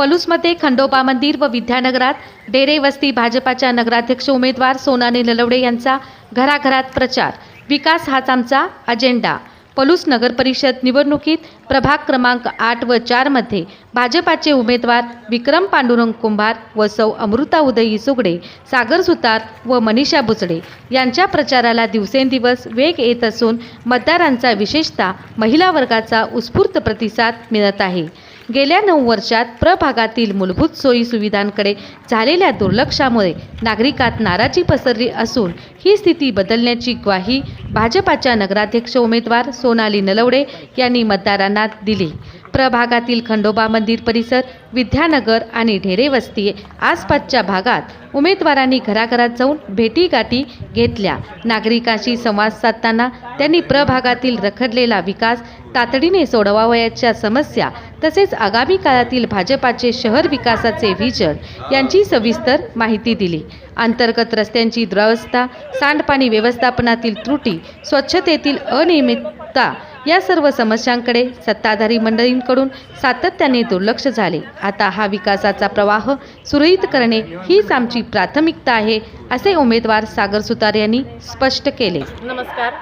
पलूसमध्ये खंडोबा मंदिर व विद्यानगरात डेरे वस्ती भाजपाच्या नगराध्यक्ष उमेदवार सोनाने ललवडे यांचा घराघरात प्रचार. विकास हाच आमचा अजेंडा. पलूस नगर परिषद निवडणुकीत प्रभाग क्रमांक आठ व चारमध्ये भाजपाचे उमेदवार विक्रम पांडुरंग कुंभार व सौ अमृता उदयी सुगडे सागर सुतार व मनीषा बुचडे यांच्या प्रचाराला दिवसेंदिवस वेग येत असून मतदारांचा विशेषतः महिला वर्गाचा उत्स्फूर्त प्रतिसाद मिळत आहे. गेल्या नऊ वर्षात प्रभागातील मूलभूत सोयी सुविधांकडे झालेल्या दुर्लक्षामुळे नागरिकात नाराजी पसरली असून ही स्थिती बदलण्याची ग्वाही भाजपाच्या नगराध्यक्ष उमेदवार सोनाली नलवडे यांनी मतदारांना दिली. प्रभागातील खंडोबा मंदिर परिसर विद्यानगर आणि ढेरे वस्ती आसपासच्या भागात उमेदवारांनी घराघरात जाऊन भेटीगाठी घेतल्या. नागरिकांशी संवाद साधताना त्यांनी प्रभागातील रखडलेला विकास तातडीने सोडवावयाच्या समस्या तसेच आगामी काळातील भाजपाचे शहर विकासाचे व्हिजन यांची सविस्तर माहिती दिली. अंतर्गत रस्त्यांची दुरावस्था सांडपाणी व्यवस्थापनातील त्रुटी स्वच्छतेतील अनियमितता या सर्व समस्यांकडे सत्ताधारी मंडळींकडून सातत्याने दुर्लक्ष झाले. आता हा विकासाचा प्रवाह सुरळीत करणे हीच आमची प्राथमिकता आहे असे उमेदवार सागर सुतार यांनी स्पष्ट केले. नमस्कार.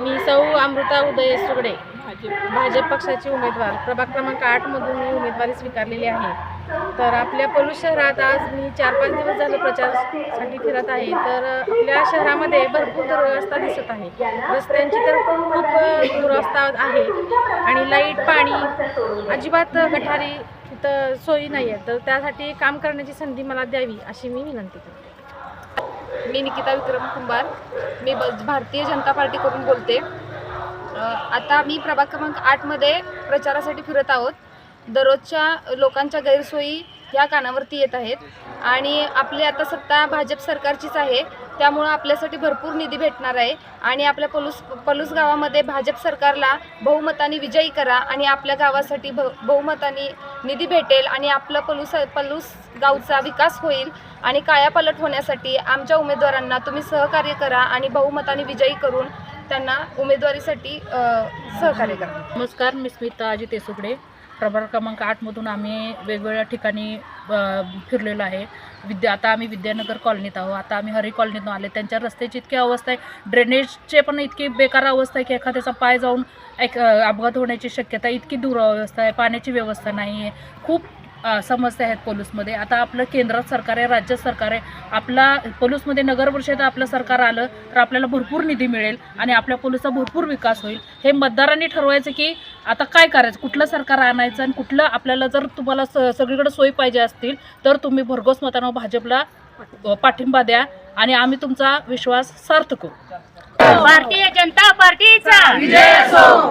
मी सौ अमृता उदय सुगडे. भाजप पक्षाची उमेदवार. प्रभाग क्रमांक आठमधून मी उमेदवारी स्वीकारलेली आहे. तर आपल्या पलू शहरात आज मी चार पाच दिवस झालं प्रचारासाठी फिरत आहे. तर आपल्या शहरामध्ये भरपूर दुरवस्था दिसत आहे. रस्त्यांची तर खूप दुरवस्था आहे आणि लाइट पाणी अजिबात गठारी तिथं सोयी नाही आहे तर त्यासाठी काम करण्याची संधी मला द्यावी अशी मी विनंती करते. मी निकिता विक्रम कुंभार. मी भारतीय जनता पार्टीकडून बोलते. आता मी प्रभाग क्रमांक आठमध्ये प्रचारासाठी फिरत आहोत. दररोजच्या लोकांच्या गैरसोयी ह्या कानावरती येत आहेत. आणि आपली आता सत्ता भाजप सरकारचीच आहे. त्यामुळं आपल्यासाठी भरपूर निधी भेटणार आहे. आणि आपल्या पलूस पलूस गावामध्ये भाजप सरकारला बहुमताने विजयी करा आणि आपल्या गावासाठी भ बहुमताने निधी भेटेल आणि आपलं पलूस पलूस गावचा विकास होईल. आणि कायापालट होण्यासाठी आमच्या उमेदवारांना तुम्ही सहकार्य करा आणि बहुमताने विजयी करून त्यांना उमेदवारीसाठी सहकार्य करा. नमस्कार मी स्मिता अजित येसुकडे. प्रभाग क्रमांक आठमधून आम्ही वेगवेगळ्या ठिकाणी फिरलेलो आहे. विद्या आता आम्ही विद्यानगर कॉलनीत आहोत. आता आम्ही हरी कॉलनीतून आले. त्यांच्या रस्त्याची इतकी अवस्था आहे. ड्रेनेजचे पण इतकी बेकार अवस्था आहे की एखाद्याचा पाय जाऊन एक अपघात होण्याची शक्यता इतकी दूर अवस्था आहे. पाण्याची व्यवस्था नाही आहे खूप समस्या आहेत पोलूसमध्ये. आता आपलं केंद्रात सरकार आहे राज्य सरकार आहे. आपला पोलूसमध्ये नगर परिषद आपलं सरकार आलं तर आपल्याला भरपूर निधी मिळेल आणि आपल्या पोलूसचा भरपूर विकास होईल. हे मतदारांनी ठरवायचं की आता काय करायचं? कुठलं सरकार आणायचं आणि कुठलं आपल्याला जर तुम्हाला स सगळीकडे सोयी पाहिजे असतील तर तुम्ही भरघोस मतानं भाजपला पाठिंबा द्या आणि आम्ही तुमचा विश्वास सार्थ करू. भारतीय जनता पार्टीचा.